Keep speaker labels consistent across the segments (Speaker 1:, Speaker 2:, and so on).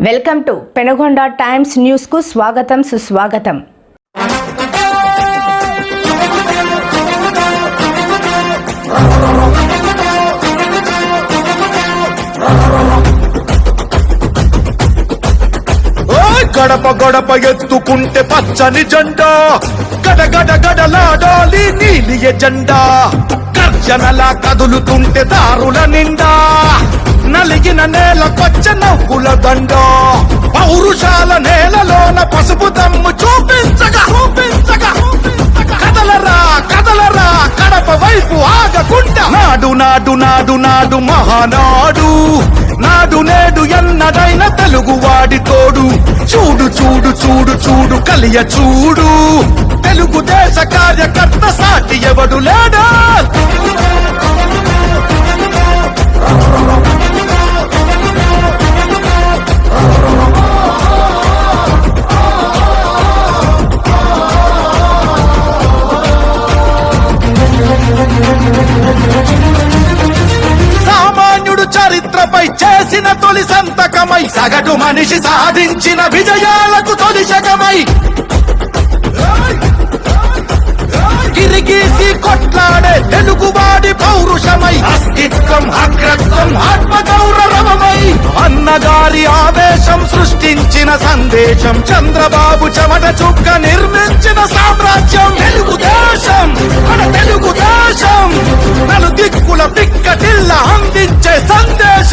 Speaker 1: Welcome to Penagonda times న్యూస్కు స్వాగతం సుస్వాగతం.
Speaker 2: గడప గడప ఎత్తుకుంటే పచ్చని జెండా. గడ గడలాడాలి నీలి ఎజెండా. గర్జనలా కదులుతుంటే దారుల నిండా. నలిగిన నేల పచ్చ నవ్వుల దండ పౌరుషాల నేలలోన పసుపు దమ్ము చూపించగా చూపించగా. కదలరా కదలరా కడప వైపు ఆగకుండా. నాడు నాడు నాడు నాడు మహానాడు. నాడు నేడు ఎన్నడైన తెలుగు వాడి తోడు. చూడు చూడు చూడు చూడు కలియ చూడు. తెలుగు దేశ కార్యకర్త సాటి ఎవడు లేడు. చరిత్రపై చేసిన తొలి సంతకమై సగటు మనిషి సాధించిన విజయాలకు తొలి శకమై. గిరిగీసి కొట్లాడే తెలుగువాడి పౌరుషమై. అస్తిత్వం అగ్రత్వం ఆత్మ గౌరవమై అన్నగారి ఆవేశం సృష్టించిన సందేశం. చంద్రబాబు చెమట చుక్క నిర్మించిన సామ్రాజ్యం. తెలుగుదేశం మన తెలుగుదేశం. నలు దిక్కుల పిక్కటిల్ల అందించే సందేశం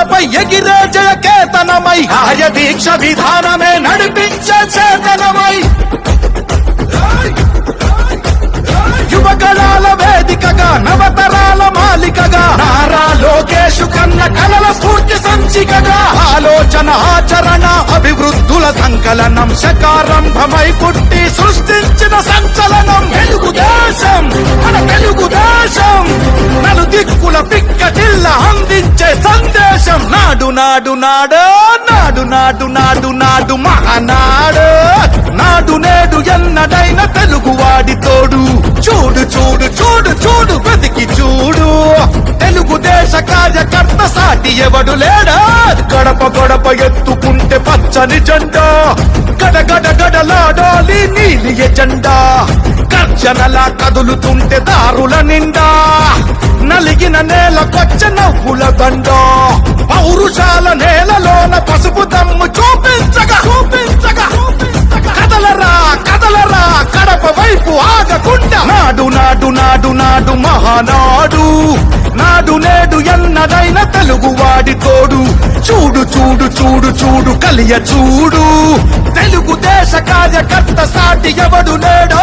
Speaker 2: భుజాలపై ఎగిరే జయకేతనమై ఆయ దీక్ష విధానమే నడిపించే చేతనమై. యువకళాల వేదికగా నవతరాల మాలికగా నారా లోకేషు కన్న కళల స్ఫూర్తి సంచికగా ఆలోచన ఆచరణ అభివృద్ధుల సంకలనం శకారంభమై పుట్టి సృష్టించిన సంచలనం. తెలుగుదేశం మన తెలుగుదేశం నలు దిక్కుల పిక్కటిల్ల అందించే అంది. నాడు నాడు నాడు నాడు నాడు నాడు నాడు మహానాడు. నాడు నేడు ఎన్నడైన తెలుగువాడి తోడు. చూడు చూడు చూడు చూడు వెతికి చూడు. తెలుగుదేశ కార్యకర్త సాటి ఎవడు లేడా? గడప గడప ఎత్తుకుంటే పచ్చని జెండా. గడగడ గడలాడాలి నీలి ఎజెండా. గర్జనలా కదులుతుంటే దారుల నిండా. నలిగిన నేల కొచ్చ నవ్వుల దండా. పౌరుషాల నేలలోన పసుపు దమ్ము చూపించగా చూపించగా కదలరా కదలరా కడప వైపు ఆగకుండా. నాడు నాడు నాడు నాడు మహానాడు. నాడు నేడు ఎన్నడైన తెలుగు వాడి తోడు చూడు చూడు చూడు చూడు కలియ చూడు. తెలుగు దేశ కార్యకర్త సాటి ఎవడు నేడో?